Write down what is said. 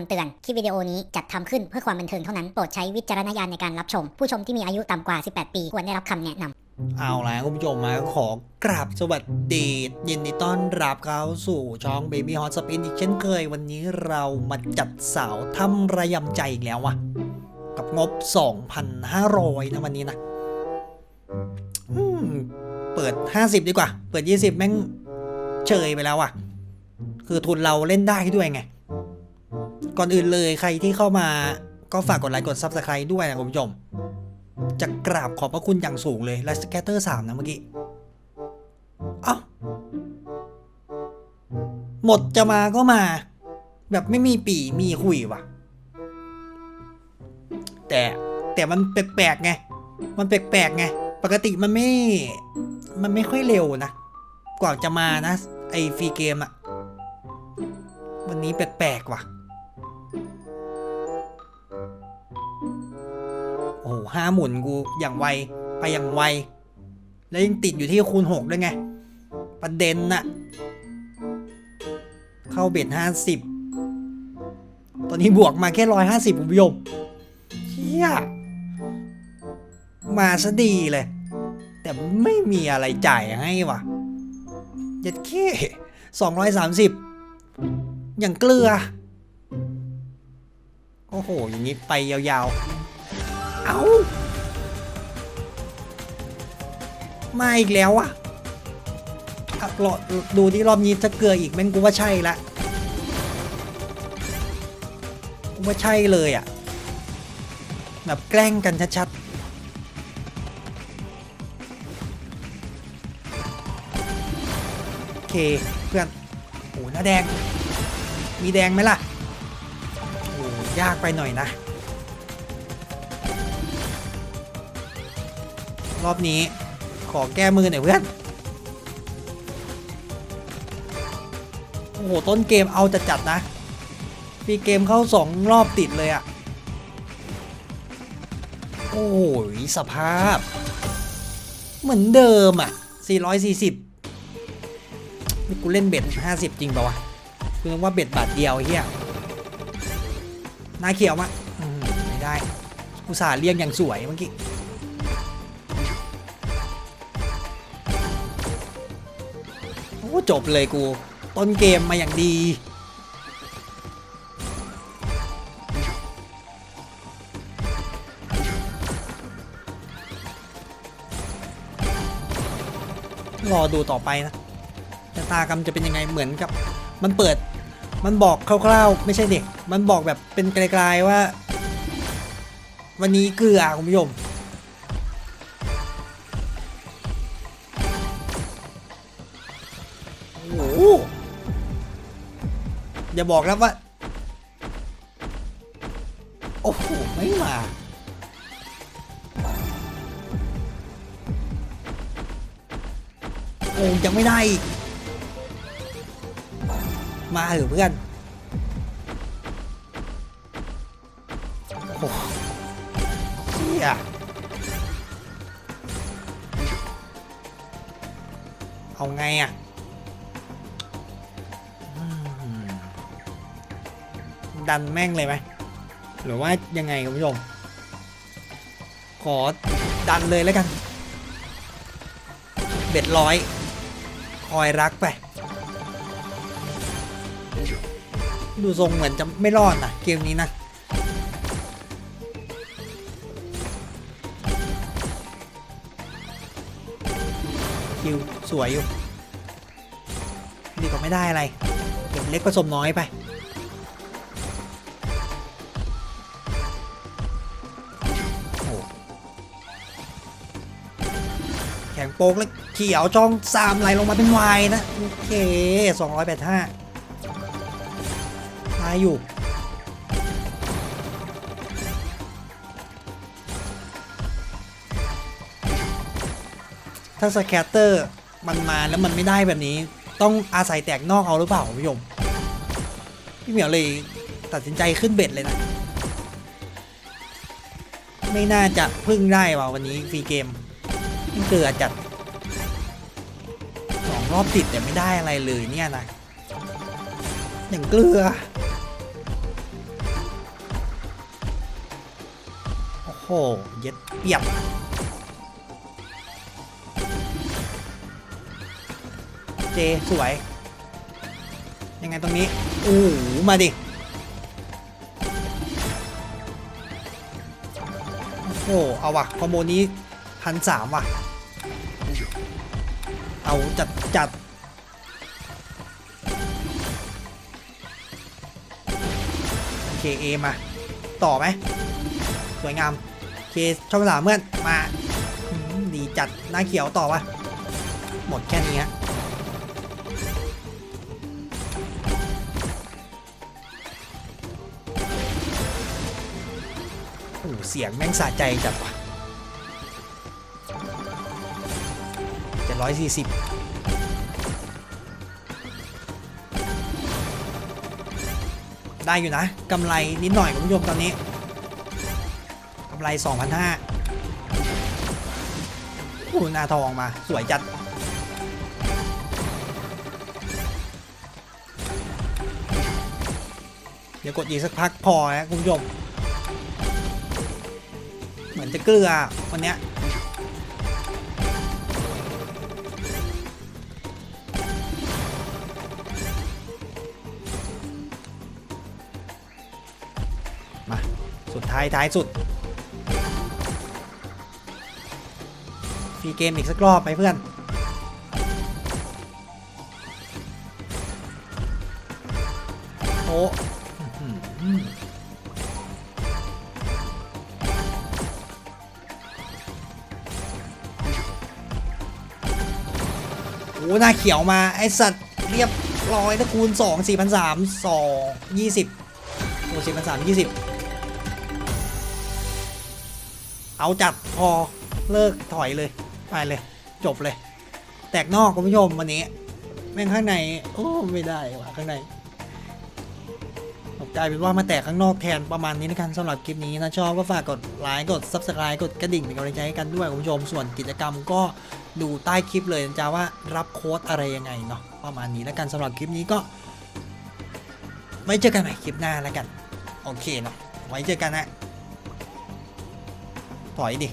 ำเตือน คลิปวิดีโอนี้จัดทำขึ้นเพื่อความบันเทิงเท่านั้น โปรดใช้วิจารณญาณในการรับชม ผู้ชมที่มีอายุต่ำกว่า 18 ปี ควรได้รับคำแนะนำเอาละคุณผู้ชมมาขอกราบสวัสดียินดีต้อนรับเข้าสู่ช่อง Baby Hot Spin อีกเช่นเคย วันนี้เรามาจัดสาวทำระยำใจอีกแล้ววะกับงบ 2,500 นะวันนี้นะอืมเปิด 50 ดีกว่า เปิด 20 แม่งเฉยไปแล้วอะคือทุนเราเล่นได้ด้วยไง ก่อนอื่นเลยใครที่เข้ามาก็ฝากกดไลค์กด Subscribe ด้วยนะคุณผู้ชมจะกราบขอบพระคุณอย่างสูงเลยและสแกตเตอร์สามนะเมื่อกี้เอ้าหมดจะมาก็มา แบบไม่มีปีมีคุยว่ะ แต่แต่มันแปลกๆไง มันแปลกๆไง ปกติมันไม่ มันไม่ค่อยเร็วนะ กว่าจะมานะ ไอฟรีเกมอะวันนี้แปลกๆว่ะ โอ้โหห้าหมุนกูอย่างไวไปอย่างไว แล้วยังติดอยู่ที่คูณหกด้วยไง ประเด็นน่ะ เข้าเบ็ดห้าสิบตอนนี้บวกมาแค่ร้อยห้าสิบคุณผู้ชมเฮียมาซะดีเลย แต่ไม่มีอะไรจ่ายให้ว่ะยัดแค่สองร้อยสามสิบอย่างเกลือ โอ้โห อย่างนี้ไปยาวๆ เอามาอีกแล้วอะอะรอดูที่รอบนี้จะเกลืออีกแม่งกูว่าใช่ละกูว่าใช่เลยอะแบบแกล้งกันชัดๆโอเคเพื่อนโอ้หน้าแดง มีแดงไหมล่ะโอ้ยากไปหน่อยนะ รอบนี้ ขอแก้มือหน่อยเพื่อน โอ้โห ต้นเกมเอาจัดจัดนะมีเกมเข้าสองรอบติดเลยอะ่ะ โอ้ยสภาพ เหมือนเดิมอะ่ะ 440นี่กูเล่นเบ็ด 50 จริงป่าวะกูนึกว่าเบ็ดบาทเดียวเฮียหน้าเขียวมาอืมไม่ได้อุตส่าเรียงอย่างสวยเมื่อกี้ จบเลยกู ต้นเกมมาอย่างดี รอดูต่อไปนะชะตากรรมจะเป็นยังไงเหมือนกับ มันเปิด มันบอกคร่าวๆ ไม่ใช่เด็ก มันบอกแบบเป็นไกลๆว่า วันนี้เกลือคุณผู้ชม อย่าบอกนะว่า โอ้โห ไม่มา โอ้ยังไม่ได้อีก มาเถอะเพื่อน โอ้เชี่ยเอาไงอะ ดันแม่งเลยไหมหรือว่ายังไงคุณผู้ชม ขอดันเลยแล้วกันเบ็ดร้อย คอยรักไป ดูทรงเหมือนจะไม่รอดนะเกมนี้นะคิวสวยอยู่ ดีกว่าไม่ได้อะไร เก็บเล็กผสมน้อยไป โป๊กแล้วเขียวจ้องสามไหลลงมาเป็นวายนะ โอเคสองร้อยแปดห้ามาอยู่ถ้าสแคตเตอร์มันมาแล้วมันไม่ได้แบบนี้ ต้องอาศัยแตกนอกเอาหรือเปล่าคุณผู้ชมพี่เหมียวเลยตัดสินใจขึ้นเบ็ดเลยนะ ไม่น่าจะพึ่งได้ว่ะวันนี้ฟรีเกม เกลือจัดสองรอบติดแต่ไม่ได้อะไรเลยเนี่ยนะอย่างเกลือ โอ้โห เย็ดเปียบเจ สวย ยังไงตรงนี้โอ้มาดิ โอ้เอาวะคอมโบนี้ พันสามว่ะ เอาจัดจัดเคเอมา ต่อไหม สวยงามเคช่องสามเพื่อน มาอืมดีจัดหน้าเขียวต่อวะหมดแค่นี้ฮะโอ้โหเสียงแม่งสะใจจัดว่ะ ร้อยสี่สิบได้อยู่นะกำไรนิดหน่อยคุณผู้ชมตอนนี้กำไร 2,500โอ้โหหน้าทองมา สวยจัด เดี๋ยวกดอีกสักพักพอนะคุณผู้ชม เหมือนจะเกลือวันเนี้ย ท้ายท้ายสุดฟรีเกมอีกสักรอบไปเพื่อนโอ้อื้อหือโอ้หน้าเขียวมา ไอสัตว์เรียบร้อยนะคูณ2 4 3 0 0 2 20โอ้4 3 0 20 เอาจัดพอเลิกถอยเลยไปเลย จบเลย แตกนอกคุณผู้ชมวันนี้ แม่งข้างใน โอ้ไม่ได้ว่ะข้างในกลายเป็นว่ามาแตกข้างนอกแทนประมาณนี้นะกันสำหรับคลิปนี้นะชอบก็ฝากกดไลค์กด Subscribe กดกระดิ่งเป็นกำลังใจให้กันด้วยคุณผู้ชมส่วนกิจกรรมก็ดูใต้คลิปเลยนะจ๊ะว่ารับโค้ดอะไรยังไงเนาะประมาณนี้แล้วกันสำหรับคลิปนี้ก็ ไว้เจอกันใหม่คลิปหน้าแล้วกัน โอเคเนาะไว้เจอกันนะ ถอยดิ